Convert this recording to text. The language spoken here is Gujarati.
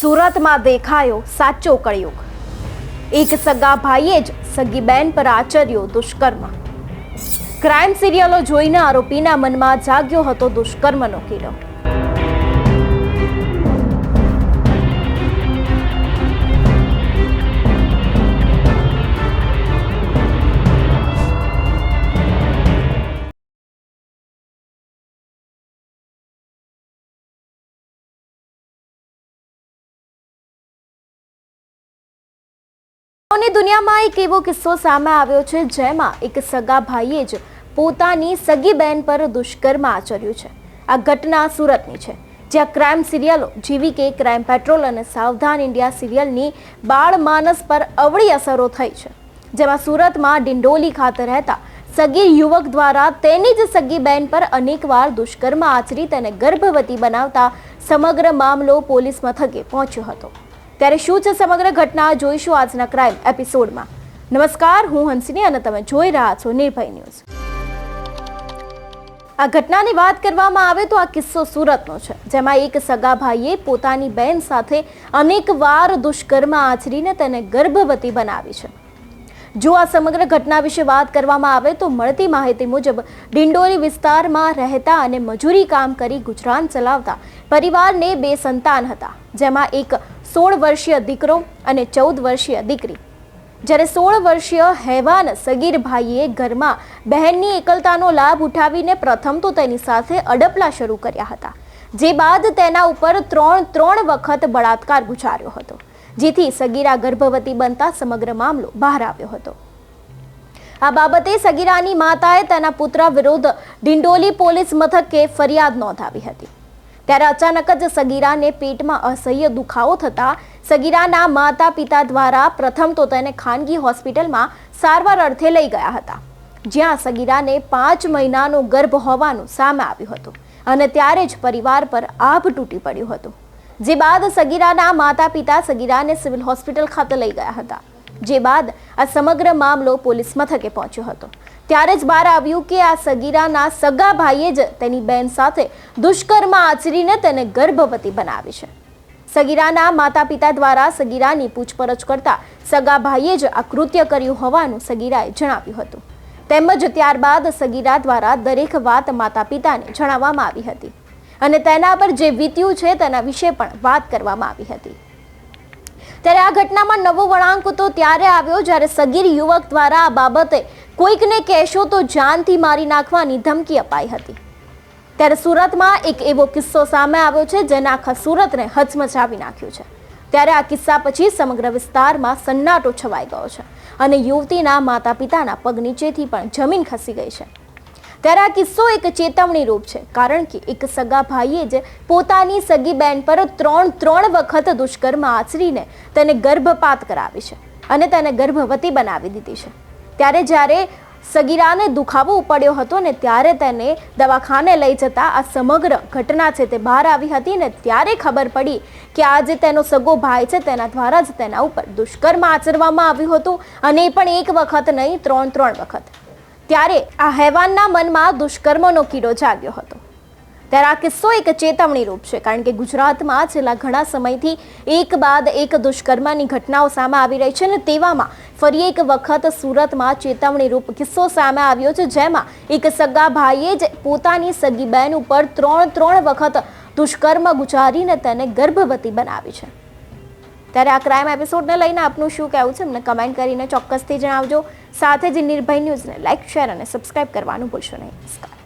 સુરતમાં દેખાયો સાચો કળિયુગ. એક સગા ભાઈએ જ સગી બેન પર આચર્યો દુષ્કર્મ. ક્રાઇમ સિરિયલો જોઈને આરોપીના મનમાં જાગ્યો હતો દુષ્કર્મનો કીડો ની દુનિયામાં એક એવો કિસ્સો સામે આવ્યો છે, જેમાં એક સગા ભાઈએ જ પોતાની સગી બહેન પર દુષ્કર્મ આચર્યું છે. આ ઘટના સુરતની છે, જ્યાં ક્રાઇમ સિરિયલો જેવી કે ક્રાઇમ પેટ્રોલ અને સાવધાન ઇન્ડિયા સિરિયલની બાળ માનસ પર અવળી અસરો થઈ છે. જેમાં સુરતમાં ડિંડોલી ખાતે રહેતા સગી યુવક દ્વારા તેની જ સગી બહેન પર અનેકવાર દુષ્કર્મ આચરી તેને ગર્ભવતી બનાવતા સમગ્ર મામલો પોલીસ મથકે પહોંચ્યો હતો. ત્યારે શું છે સમગ્ર ઘટના જોઈશું આજના ક્રાઇમ એપિસોડમાં. નમસ્કાર, હું હંસિની અને તમે જોઈ રહ્યા છો નિર્ભય ન્યૂઝ. આ ઘટનાની વાત કરવામાં આવે તો આ કિસ્સો સુરતનો છે, જેમાં એક સગા ભાઈએ પોતાની બહેન સાથે અનેકવાર દુષ્કર્મ આચરીને તેને ગર્ભવતી બનાવી છે. જો આ સમગ્ર ઘટના વિશે વાત કરવામાં આવે તો મળતી માહિતી મુજબ ડિંડોરી વિસ્તારમાં રહેતા અને મજૂરી કામ કરી ગુજરાન ચલાવતા પરિવારને બે સંતાન હતા, જેમાં એક સોળ વર્ષીય દીકરો અને ચૌદ વર્ષીય દીકરી. જ્યારે સોળ વર્ષીય હેવાન સગીર ભાઈએ ઘરમાં બહેનની એકલતાનો લાભ ઉઠાવીને પ્રથમ તો તેની સાથે અડપલા શરૂ કર્યા હતા, જે બાદ તેના ઉપર ત્રણ ત્રણ વખત બળાત્કાર ગુજાર્યો હતો. જેથી સગીરા ગર્ભવતી બનતા સમગ્ર મામલો બહાર આવ્યો હતો. આ બાબતે સગીરાની માતાએ તેના પુત્ર વિરુદ્ધ ડિંડોલી પોલીસ મથકે ફરિયાદ નોંધાવી હતી. ત્યારે અચાનક જ સગીરાને પેટમાં અસહ્ય દુખાવો થતા સગીરાના માતા પિતા દ્વારા પ્રથમ તો તેને ખાનગી હોસ્પિટલમાં સારવાર અર્થે લઈ ગયા હતા, જ્યાં સગીરાને પાંચ મહિનાનો ગર્ભ હોવાનું સામે આવ્યું હતું અને ત્યારે જ પરિવાર પર આભ તૂટી પડ્યું હતું. જે બાદ સગીરાના માતા પિતા સગીરાને સિવિલ હોસ્પિટલ ખાતે લઈ ગયા હતા. જે બાદ આ સમગ્ર મામલો પોલીસ મથકે પહોંચ્યો હતો. ત્યારે જ બહાર આવ્યું કે આ સગીરાના સગા ભાઈએ જ તેની બહેન સાથે દુષ્કર્મ આચરીને તેને ગર્ભવતી બનાવી છે. સગીરાના માતા પિતા દ્વારા સગીરાની પૂછપરછ કરતા સગા ભાઈએ જ આ કૃત્ય કર્યું હોવાનું સગીરાએ જણાવ્યું હતું. તેમજ ત્યારબાદ સગીરા દ્વારા દરેક વાત માતા પિતાને જણાવવામાં આવી હતી. અને તેના પર જે વીત્યું છે તેના વિશે પણ વાત કરવામાં આવી હતી. ત્યારે આ ઘટનામાં નવો વળાંક તો ત્યારે આવ્યો જ્યારે સગીર યુવક દ્વારા આ બાબતે કોઈકને કહેશો તો જાનથી મારી નાખવાની ધમકી અપાઈ હતી. ત્યારે સુરતમાં એક એવો કિસ્સો સામે આવ્યો છે જેને આખા સુરતને હચમચાવી નાખ્યું છે. ત્યારે આ કિસ્સા પછી સમગ્ર વિસ્તારમાં સન્નાટો છવાઈ ગયો છે અને યુવતીના માતા પિતાના પગ નીચેથી પણ જમીન ખસી ગઈ છે. ત્યારે આ કિસ્સો એક ચેતવણી રૂપ છે. કારણ કે એક સગા ભાઈએ જ પોતાની સગી બેન પર ત્રણ ત્રણ વખત દુષ્કર્મ આચરીને તેને ગર્ભપાત કરાવી છે અને તેને ગર્ભવતી બનાવી દીધી છે. ત્યારે જ્યારે સગીરાને દુખાવો પડ્યો હતો ને ત્યારે તેને દવાખાને લઈ જતા આ સમગ્ર ઘટના છે તે બહાર આવી હતી ને ત્યારે ખબર પડી કે આ જે તેનો સગો ભાઈ છે તેના દ્વારા જ તેના ઉપર દુષ્કર્મ આચરવામાં આવ્યું હતું અને એ પણ એક વખત નહીં, ત્રણ ત્રણ વખત. ત્યારે આ હેવાનના મનમાં દુષ્કર્મનો કીડો જાગ્યો હતો. ત્યારે આ કિસ્સો એક ચેતવણી રૂપ છે, કારણ કે ગુજરાતમાં છેલ્લા ઘણા સમયથી એક બાદ એક દુષ્કર્મની ઘટનાઓ સામે આવી રહી છે અને તેવામાં ફરી એક વખત સુરતમાં ચેતવણી રૂપ કિસ્સો સામે આવ્યો છે, જેમાં એક સગા ભાઈએ જ પોતાની સગી બહેન ઉપર ત્રણ ત્રણ વખત દુષ્કર્મ ગુજારીને તેને ગર્ભવતી બનાવી છે. ત્યારે આ ક્રાઇમ એપિસોડને લઈને આપનું શું કહેવું છે? અમને કમેન્ટ કરીને ચોક્કસથી જણાવજો. સાથે જ નિર્ભય ન્યૂઝને લાઇક શેર અને સબસ્ક્રાઇબ કરવાનું ભૂલશો નહીં. નમસ્કાર.